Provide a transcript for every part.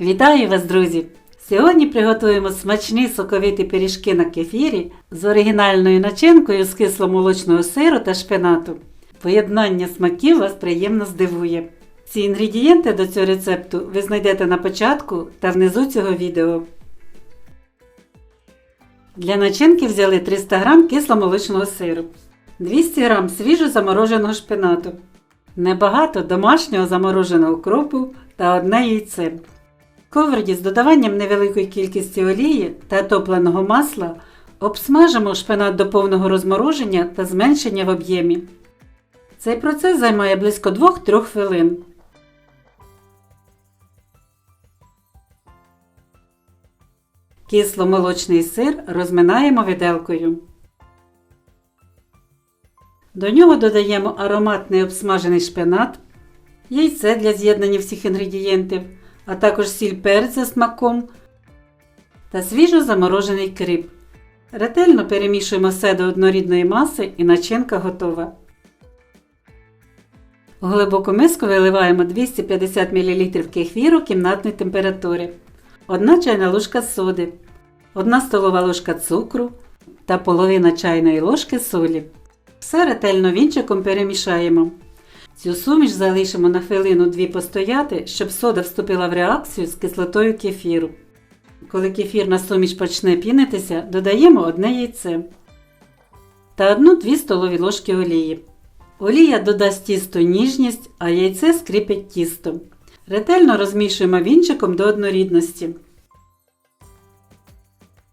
Вітаю вас, друзі! Сьогодні приготуємо смачні соковиті пиріжки на кефірі з оригінальною начинкою з кисломолочного сиру та шпинату. Поєднання смаків вас приємно здивує. Ці інгредієнти до цього рецепту ви знайдете на початку та внизу цього відео. Для начинки взяли 300 г кисломолочного сиру, 200 г свіжо замороженого шпинату, небагато домашнього замороженого кропу та одне яйце. Ковриді з додаванням невеликої кількості олії та топленого масла обсмажимо шпинат до повного розмороження та зменшення в об'ємі. Цей процес займає близько 2-3 хвилин. Кисломолочний сир розминаємо виделкою. До нього додаємо ароматний обсмажений шпинат, яйце для з'єднання всіх інгредієнтів, а також сіль перець за смаком та свіжо заморожений кріп. Ретельно перемішуємо все до однорідної маси і начинка готова. У глибоку миску виливаємо 250 мл кефіру кімнатної температури, 1 чайна ложка соди, 1 столова ложка цукру та половина чайної ложки солі. Все ретельно вінчиком перемішаємо. Цю суміш залишимо на хвилину-дві постояти, щоб сода вступила в реакцію з кислотою кефіру. Коли кефірна суміш почне пінитися, додаємо одне яйце та 1-2 столові ложки олії. Олія додасть тісту ніжність, а яйце скріпить тісто. Ретельно розмішуємо вінчиком до однорідності.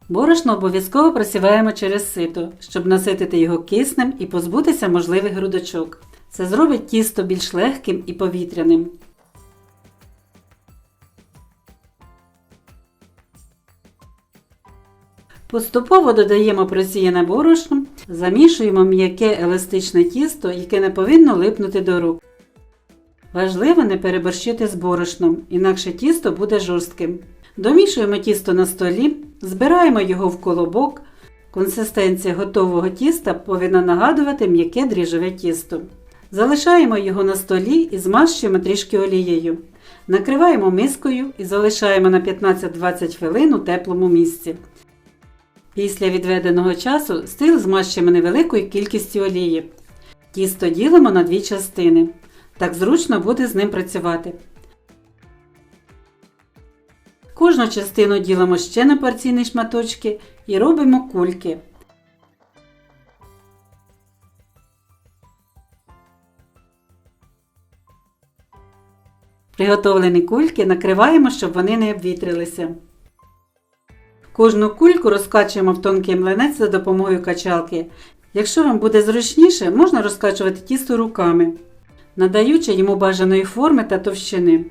Борошно обов'язково просіваємо через сито, щоб наситити його киснем і позбутися можливих грудочок. Це зробить тісто більш легким і повітряним. Поступово додаємо просіяне борошно, замішуємо м'яке еластичне тісто, яке не повинно липнути до рук. Важливо не переборщити з борошном, інакше тісто буде жорстким. Домішуємо тісто на столі, збираємо його в колобок. Консистенція готового тіста повинна нагадувати м'яке дріжджове тісто. Залишаємо його на столі і змащуємо трішки олією. Накриваємо мискою і залишаємо на 15-20 хвилин у теплому місці. Після відведеного часу стил змащуємо невеликою кількістю олії. Тісто ділимо на дві частини. Так зручно буде з ним працювати. Кожну частину ділимо ще на порційні шматочки і робимо кульки. Приготовлені кульки накриваємо, щоб вони не обвітрилися. Кожну кульку розкачуємо в тонкий млинець за допомогою качалки. Якщо вам буде зручніше, можна розкачувати тісто руками, надаючи йому бажаної форми та товщини.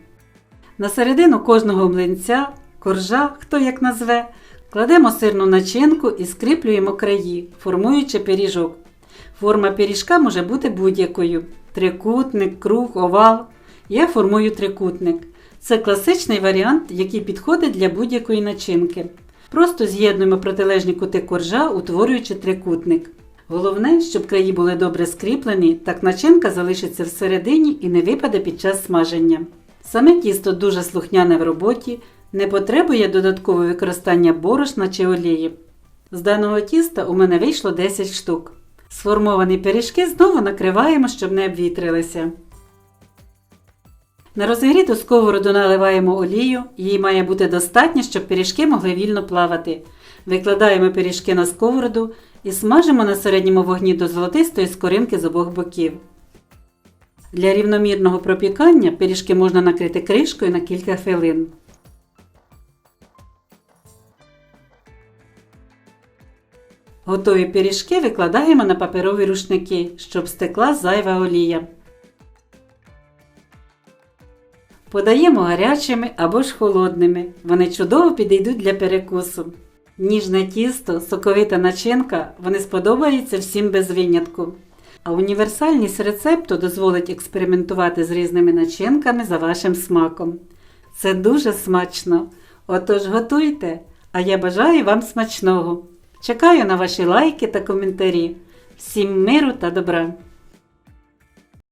На середину кожного млинця, коржа, хто як назве, кладемо сирну начинку і скріплюємо краї, формуючи пиріжок. Форма пиріжка може бути будь-якою: трикутник, круг, овал. Я формую трикутник. Це класичний варіант, який підходить для будь-якої начинки. Просто з'єднуємо протилежні кути коржа, утворюючи трикутник. Головне, щоб краї були добре скріплені, так начинка залишиться всередині і не випаде під час смаження. Саме тісто дуже слухняне в роботі, не потребує додаткового використання борошна чи олії. З даного тіста у мене вийшло 10 штук. Сформовані пиріжки знову накриваємо, щоб не обвітрилися. На розігріту сковороду наливаємо олію, її має бути достатньо, щоб пиріжки могли вільно плавати. Викладаємо пиріжки на сковороду і смажимо на середньому вогні до золотистої скоринки з обох боків. Для рівномірного пропікання пиріжки можна накрити кришкою на кілька хвилин. Готові пиріжки викладаємо на паперові рушники, щоб стекла зайва олія. Подаємо гарячими або ж холодними. Вони чудово підійдуть для перекусу. Ніжне тісто, соковита начинка, вони сподобаються всім без винятку. А універсальність рецепту дозволить експериментувати з різними начинками за вашим смаком. Це дуже смачно. Отож готуйте, а я бажаю вам смачного. Чекаю на ваші лайки та коментарі. Всім миру та добра!